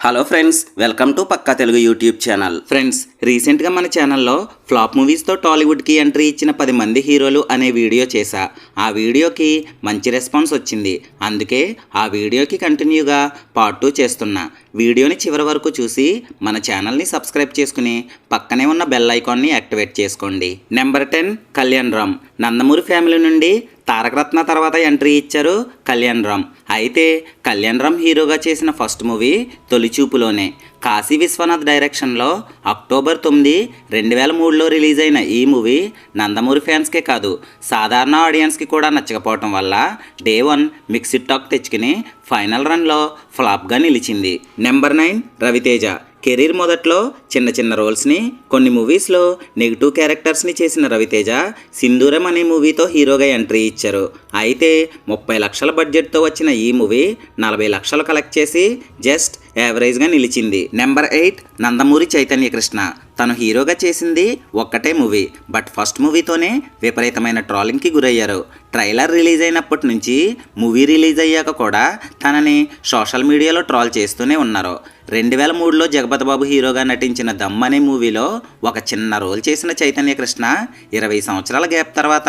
Hello friends welcome to Pakka Telugu YouTube channel friends రీసెంట్గా మన ఛానల్లో ఫ్లాప్ మూవీస్తో టాలీవుడ్కి ఎంట్రీ ఇచ్చిన పది మంది హీరోలు అనే వీడియో చేశా ఆ వీడియోకి మంచి రెస్పాన్స్ వచ్చింది అందుకే ఆ వీడియోకి కంటిన్యూగా పార్ట్ టూ చేస్తున్నా వీడియోని చివరి వరకు చూసి మన ఛానల్ని సబ్స్క్రైబ్ చేసుకుని పక్కనే ఉన్న బెల్ ఐకాన్ని యాక్టివేట్ చేసుకోండి number ten Kalyan Ram Nandamuri family నుండి తారకరత్న తర్వాత ఎంట్రీ ఇచ్చారు కళ్యాణ్ రామ్ అయితే కళ్యాణ్ రామ్ హీరోగా చేసిన ఫస్ట్ మూవీ తొలిచూపులోనే. కాశీ విశ్వనాథ్ డైరెక్షన్లో అక్టోబర్ తొమ్మిది రెండు వేల మూడులో రిలీజ్ అయిన ఈ మూవీ నందమూరి ఫ్యాన్స్కే కాదు సాధారణ ఆడియన్స్కి కూడా నచ్చకపోవటం వల్ల డే వన్ మిక్సిడ్ టాక్ తెచ్చుకుని ఫైనల్ రన్లో ఫ్లాప్గా నిలిచింది. Number nine Raviteja. కెరీర్ మొదట్లో చిన్న చిన్న రోల్స్ని కొన్ని మూవీస్లో నెగిటివ్ క్యారెక్టర్స్ని చేసిన రవితేజ సింధూరం అనే మూవీతో హీరోగా ఎంట్రీ ఇచ్చారు. అయితే ముప్పై లక్షల బడ్జెట్తో వచ్చిన ఈ మూవీ నలభై లక్షలు కలెక్ట్ చేసి జస్ట్ యావరేజ్గా నిలిచింది. నెంబర్ ఎయిట్ నందమూరి చైతన్య కృష్ణ తను హీరోగా చేసింది ఒక్కటే మూవీ బట్ ఫస్ట్ మూవీతోనే విపరీతమైన ట్రాలింగ్కి గురయ్యారు. ట్రైలర్ రిలీజ్ అయినప్పటి నుంచి మూవీ రిలీజ్ అయ్యాక కూడా తనని సోషల్ మీడియాలో ట్రాల్ చేస్తూనే ఉన్నారు. రెండు వేల మూడులో జగపతి బాబు హీరోగా నటించిన దమ్ అనే మూవీలో ఒక చిన్న రోల్ చేసిన చైతన్య కృష్ణ ఇరవై సంవత్సరాల గ్యాప్ తర్వాత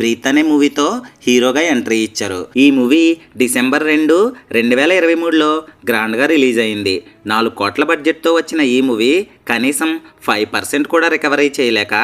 బ్రీత్ అనే మూవీతో హీరోగా ఎంట్రీ ఇచ్చారు. ఈ మూవీ డిసెంబర్ రెండు రెండు వేల ఇరవై మూడులో గ్రాండ్గా రిలీజ్ అయింది. నాలుగు కోట్ల బడ్జెట్తో వచ్చిన ఈ మూవీ కనీసం ఫైవ్ పర్సెంట్ కూడా రికవరీ చేయలేక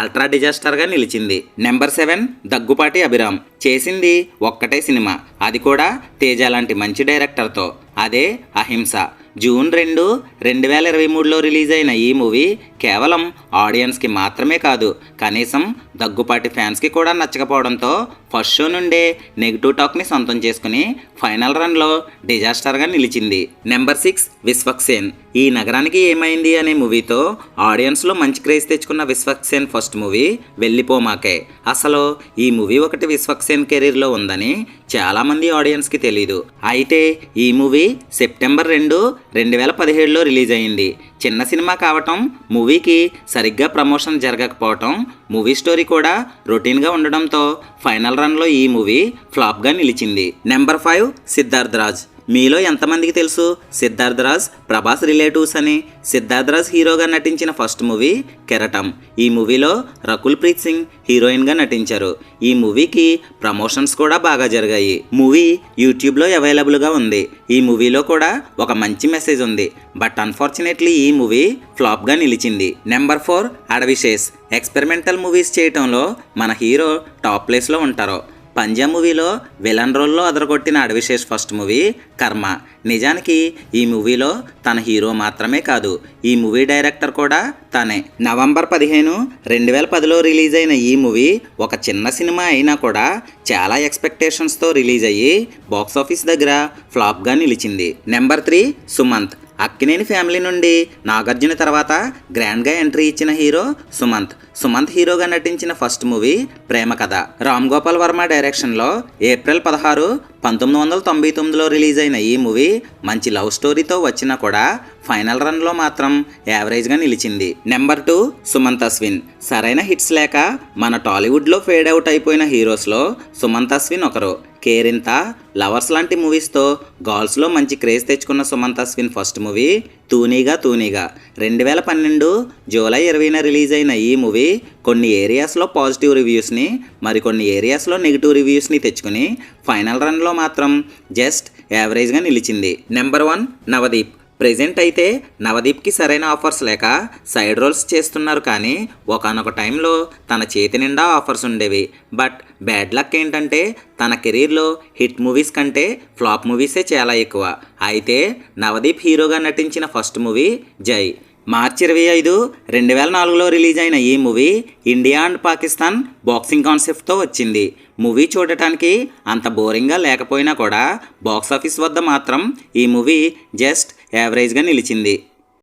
అల్ట్రా డిజాస్టర్గా నిలిచింది. Number seven Daggubati Abhiram. చేసింది ఒక్కటే సినిమా. అది కూడా తేజ లాంటి మంచి డైరెక్టర్తో. అదే అహింస. జూన్ రెండు రెండు వేల ఇరవై మూడులో రిలీజ్ అయిన ఈ మూవీ కేవలం ఆడియన్స్కి మాత్రమే కాదు కనీసం దగ్గుపాటి ఫ్యాన్స్కి కూడా నచ్చకపోవడంతో ఫస్ట్ షో నుండే నెగిటివ్ టాక్ని సొంతం చేసుకుని ఫైనల్ రన్లో డిజాస్టర్గా నిలిచింది. నెంబర్ సిక్స్ విశ్వక్సేన్ ఈ నగరానికి ఏమైంది అనే మూవీతో ఆడియన్స్లో మంచి క్రేజ్ తెచ్చుకున్న విశ్వక్సేన్ ఫస్ట్ మూవీ వెళ్ళిపోమాకే అసలు ఈ మూవీ ఒకటి విశ్వక్సేన్ కెరీర్లో ఉందని చాలామంది ఆడియన్స్కి తెలీదు. అయితే ఈ మూవీ సెప్టెంబర్ రెండు రెండు వేల పదిహేడులో రిలీజ్ అయింది చిన్న సినిమా కావటం మూవీకి సరిగ్గా ప్రమోషన్ జరగకపోవటం మూవీ స్టోరీ కూడా రొటీన్గా ఉండడంతో ఫైనల్ రన్లో ఈ మూవీ ఫ్లాప్గా నిలిచింది. నెంబర్ ఫైవ్ సిద్ధార్థ్ రాజ్ మీలో ఎంతమందికి తెలుసు? సిద్ధార్థ్ రాజ్ ప్రభాస్ రిలేటివ్స్ అని. సిద్ధార్థ్ రాజ్ హీరోగా నటించిన ఫస్ట్ మూవీ కెరటం. ఈ మూవీలో రకుల్ ప్రీత్ సింగ్ హీరోయిన్గా నటించారు. ఈ మూవీకి ప్రమోషన్స్ కూడా బాగా జరిగాయి. మూవీ యూట్యూబ్లో అవైలబుల్గా ఉంది. ఈ మూవీలో కూడా ఒక మంచి మెసేజ్ ఉంది. బట్ అన్ఫార్చునేట్లీ ఈ మూవీ ఫ్లాప్గా నిలిచింది. Number four Adivi Sesh's experimental movies చేయటంలో మన హీరో టాప్ ప్లేస్లో ఉంటారు. పంజా మూవీలో విలన్ రోల్లో అదరగొట్టిన అడవిశేష్ ఫస్ట్ మూవీ కర్మ. నిజానికి ఈ మూవీలో తన హీరో మాత్రమే కాదు ఈ మూవీ డైరెక్టర్ కూడా తనే. నవంబర్ పదిహేను రెండు వేల పదిలో రిలీజ్ అయిన ఈ మూవీ ఒక చిన్న సినిమా అయినా కూడా చాలా ఎక్స్పెక్టేషన్స్తో రిలీజ్ అయ్యి బాక్స్ ఆఫీస్ దగ్గర ఫ్లాప్గా నిలిచింది. Number three Sumanth. Akkineni family నుండి నాగార్జున తర్వాత గ్రాండ్గా ఎంట్రీ ఇచ్చిన హీరో సుమంత్. సుమంత్ హీరోగా నటించిన ఫస్ట్ మూవీ ప్రేమ కథ. రామ్ గోపాల్ వర్మ డైరెక్షన్లో ఏప్రిల్ పదహారు పంతొమ్మిది వందల తొంభై తొమ్మిదిలో రిలీజ్ అయిన ఈ మూవీ మంచి లవ్ స్టోరీతో వచ్చినా కూడా ఫైనల్ రన్లో మాత్రం యావరేజ్గా నిలిచింది. Number two Sumanth Ashwin. సరైన హిట్స్ లేక మన టాలీవుడ్లో ఫేడ్ అవుట్ అయిపోయిన హీరోస్లో సుమంత్ అశ్విన్ ఒకరు. కేరింత లవర్స్ లాంటి మూవీస్తో గర్ల్స్లో మంచి క్రేజ్ తెచ్చుకున్న సుమంత్ అశ్విన్ ఫస్ట్ మూవీ తూనీగా తూనీగా. రెండు వేల పన్నెండు జూలై ఇరవైన రిలీజ్ అయిన ఈ మూవీ కొన్ని ఏరియాస్లో పాజిటివ్ రివ్యూస్ని మరికొన్ని ఏరియాస్లో నెగిటివ్ రివ్యూస్ని తెచ్చుకుని ఫైనల్ రన్లో మాత్రం జస్ట్ యావరేజ్గా నిలిచింది. Number one Navdeep. ప్రెజెంట్ అయితే నవదీప్కి సరైన ఆఫర్స్ లేక సైడ్ రోల్స్ చేస్తున్నారు కానీ ఒకనొక టైంలో తన చేతి నిండా ఆఫర్స్ ఉండేవి. బట్ బ్యాడ్ లక్ ఏంటంటే తన కెరీర్లో హిట్ మూవీస్ కంటే ఫ్లాప్ మూవీసే చాలా ఎక్కువ. అయితే నవదీప్ హీరోగా నటించిన ఫస్ట్ మూవీ జై. మార్చి ఇరవై ఐదు రెండు వేల నాలుగులో రిలీజ్ అయిన ఈ movie India and Pakistan boxing కాన్సెప్ట్తో వచ్చింది. మూవీ చూడటానికి అంత బోరింగ్గా లేకపోయినా కూడా బాక్స్ ఆఫీస్ వద్ద మాత్రం ఈ మూవీ జస్ట్ యావరేజ్గా నిలిచింది.